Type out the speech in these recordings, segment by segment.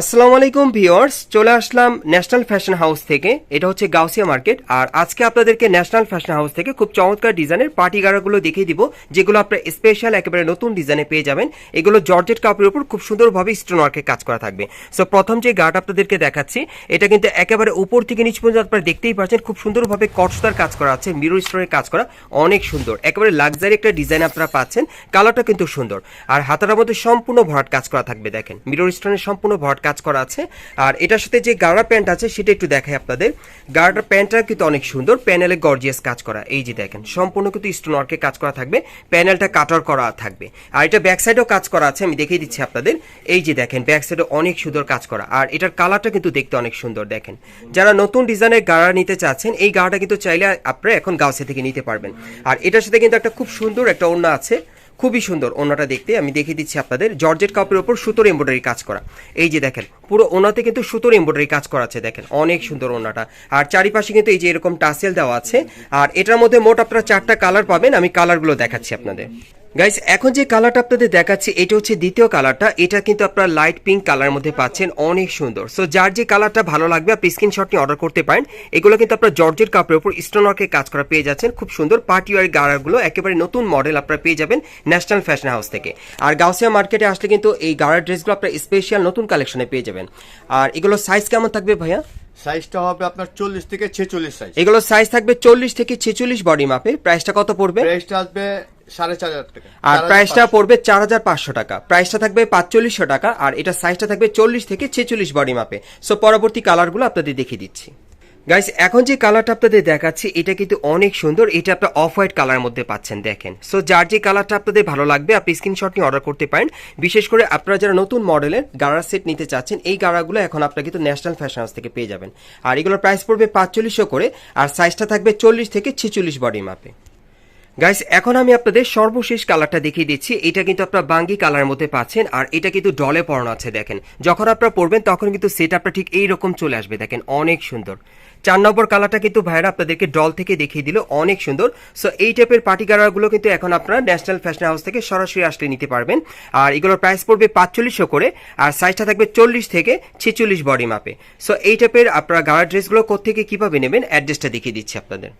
আসসালামু আলাইকুম, ভিউয়ার্স। চলে আসলাম ন্যাশনাল ফ্যাশন হাউস থেকে। এটা হচ্ছে গাউসিয়া মার্কেট। আর আজকে আপনাদেরকে ন্যাশনাল ফ্যাশন হাউস থেকে খুব চমৎকার ডিজাইনের পার্টি গাড়াগুলো দেখিয়ে দিব, যেগুলো আপনার স্পেশাল একেবারে নতুন ডিজাইনে পেয়ে যাবেন। এগুলো জর্জেট কাপড়ের উপর খুব সুন্দরভাবে স্টোন ওয়ার্কে কাজ করা থাকবে। সো প্রথম যে গার্ড আপনাদেরকে দেখাচ্ছি, এটা কিন্তু একেবারে উপর থেকে নিচ পর্যন্ত আপনারা দেখতেই পাচ্ছেন, খুব সুন্দরভাবে কটসটার কাজ করা আছে মিরর স্টোনের কাজ করা, অনেক সুন্দর। একেবারে লাক্সারি একটা ডিজাইন আপনারা পাচ্ছেন কালারটা কিন্তু সুন্দর। আর হাতাটার মধ্যে সম্পূর্ণ ভরাট কাজ করা থাকবে, দেখেন। মিরর স্টোনের সম্পূর্ণ ভরাট কাজ করা আছে। আর এটার সাথে যে গাড়া প্যান্ট আছে, সেটা একটু দেখাই আপনাদের। গাড়ার প্যান্টটা কিন্তু অনেক সুন্দর, প্যানেলে গর্জিয়াস কাজ করা। এই যে দেখেন, সম্পূর্ণ কিন্তু স্টোন ওয়ার্কে কাজ করা থাকবে, প্যানেলটা কাটার করা থাকবে। আর এটা ব্যাক সাইডেও কাজ করা আছে, আমি দেখিয়ে দিচ্ছি আপনাদের। এই যে দেখেন ব্যাক সাইডে অনেক সুন্দর কাজ করা। আর এটার কালারটা কিন্তু দেখতে অনেক সুন্দর, দেখেন। যারা নতুন ডিজাইনের গাড়া নিতে চাচ্ছেন, এই গাড়াটা কিন্তু চাইলে আপনারা এখন গাউসে থেকে নিতে পারবেন। আর এটার সাথে কিন্তু একটা খুব সুন্দর একটা ওড়না আছে। খুবই সুন্দর ওনাটা দেখতে। আমি দেখিয়ে দিচ্ছি আপনাদের। জর্জেট কাপের ওপর সুতোর এমব্রয়ডারি কাজ করা। এই যে দেখেন, পুরো ওনাতে কিন্তু সুতোর এমব্রয়ডারি কাজ করা আছে, দেখেন। অনেক সুন্দর ওনাটা। আর চারিপাশে কিন্তু এই যে এরকম টাসেল দেওয়া আছে। আর এটার মধ্যে মোট আপনারা চারটা কালার পাবেন। আমি কালারগুলো দেখাচ্ছি আপনাদের। গাইস এখন যে কালারটা আপনাদের দেখাচ্ছি এটা হচ্ছে দ্বিতীয় কালারটা এটা কিন্তু আপনারা লাইট পিঙ্ক কালার মধ্যে পাচ্ছেন অনেক সুন্দর। সো যার যে কালারটা ভালো লাগবে আপনি স্ক্রিনশট নিয়ে অর্ডার করতে পারেন। এগুলো কিন্তু আপনার জর্জের কাপড়ের উপর স্টোন ওয়ার্কের কাজ করা পেয়ে যাচ্ছেন। খুব সুন্দর পার্টি ওয়ার গাড়াগুলো একেবারে নতুন মডেল আপনারা পেয়ে যাবেন ন্যাশনাল ফ্যাশন হাউস থেকে। আর গাউসিয়া মার্কেটে আসলে কিন্তু এই গাড়ার ড্রেসগুলো আপনার স্পেশাল নতুন কালেকশনে পেয়ে যাবেন। আর এগুলো সাইজ কেমন থাকবে ভাইয়া? সাইজটা হবে আপনার চল্লিশ থেকে ছেচল্লিশ সাইজ এগুলো সাইজ থাকবে চল্লিশ থেকে ছেচল্লিশ বডি মাপে প্রাইসটা কত পড়বে? প্রাইসটা আসবে সাড়ে চার হাজার টাকা। আর 4,500 প্রাইসটা পড়বে চার হাজার পাঁচশো টাকা। প্রাইসটা থাকবে পাঁচচল্লিশশো টাকা আর এটা সাইজটা থাকবে চল্লিশ থেকে ছেচল্লিশ বডি মাপে সো পরবর্তী কালারগুলো আপনাদের দেখিয়ে দিচ্ছি। গাইস এখন যে কালারটা আপনাদের দেখাচ্ছি এটা কিন্তু অনেক সুন্দর। এটা আপনার অফ হোয়াইট কালার মধ্যে পাচ্ছেন দেখেন। সো যার যে কালারটা আপনাদের ভালো লাগবে আপনি স্ক্রিনশট নিয়ে অর্ডার করতে পারেন। বিশেষ করে আপনারা যারা নতুন মডেলের গাড়া সেট নিতে চাচ্ছেন এই গাড়াগুলো এখন আপনারা কিন্তু ন্যাশনাল ফ্যাশন হাউস থেকে পেয়ে যাবেন। আর এগুলোর প্রাইস পড়বে পাঁচচল্লিশশো করে আর সাইজটা থাকবে চল্লিশ থেকে ছেচল্লিশ বডি মাপে গাইস এখন আমি আপনাদের সর্বশেষ কালারটা দেখিয়ে দিচ্ছি। এটা কিন্তু আপনার বাঙ্গি কালার মধ্যে পাচ্ছেন, আর এটা কিন্তু ডলে পড়ানো আছে, দেখেন। যখন আপনারা পড়বেন তখন কিন্তু সেট আপটা ঠিক এইরকম চলে আসবে, দেখেন, অনেক সুন্দর। চার নম্বর কালারটা কিন্তু ভাইরা আপনাদেরকে ডল থেকে দেখিয়ে দিল, অনেক সুন্দর। সো এই টাইপের পার্টি কালারগুলো কিন্তু এখন আপনারা ন্যাশনাল ফ্যাশন হাউস থেকে সরাসরি আসলে নিতে পারবেন। আর এগুলোর প্রাইস পড়বে পাঁচচল্লিশশো করে, আর সাইজটা থাকবে চল্লিশ থেকে ছেচল্লিশ বডি মাপে। সো এই টাইপের আপনারা গাড়া ড্রেসগুলো কোথেকে কীভাবে নেবেন অ্যাড্রেসটা দেখিয়ে দিচ্ছি আপনাদের।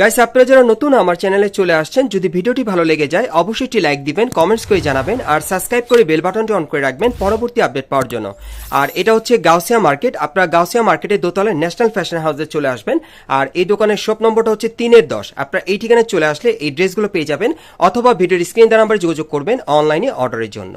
গাইস আপনারা যারা নতুন আমার চ্যানেলে চলে আসছেন, যদি ভিডিওটি ভালো লেগে যায়, অবশ্যই একটি লাইক দিবেন কমেন্টস করে জানাবেন, আর সাবস্ক্রাইব করে বেল বাটনটি অন করে রাখবেন পরবর্তী আপডেট পাওয়ার জন্য। আর এটা হচ্ছে গাউসিয়া মার্কেট আপনারা গাউসিয়া মার্কেটের দোতলায় ন্যাশনাল ফ্যাশন হাউসে চলে আসবেন, আর এই দোকানের শপ নম্বরটা হচ্ছে তিনের দশ। আপনারা এই ঠিকানায় চলে আসলে এই ড্রেসগুলো পেয়ে যাবেন, অথবা ভিডিওর স্ক্রিন দ্বারা নাম্বারে যোগাযোগ করবেন অনলাইনে অর্ডারের জন্য।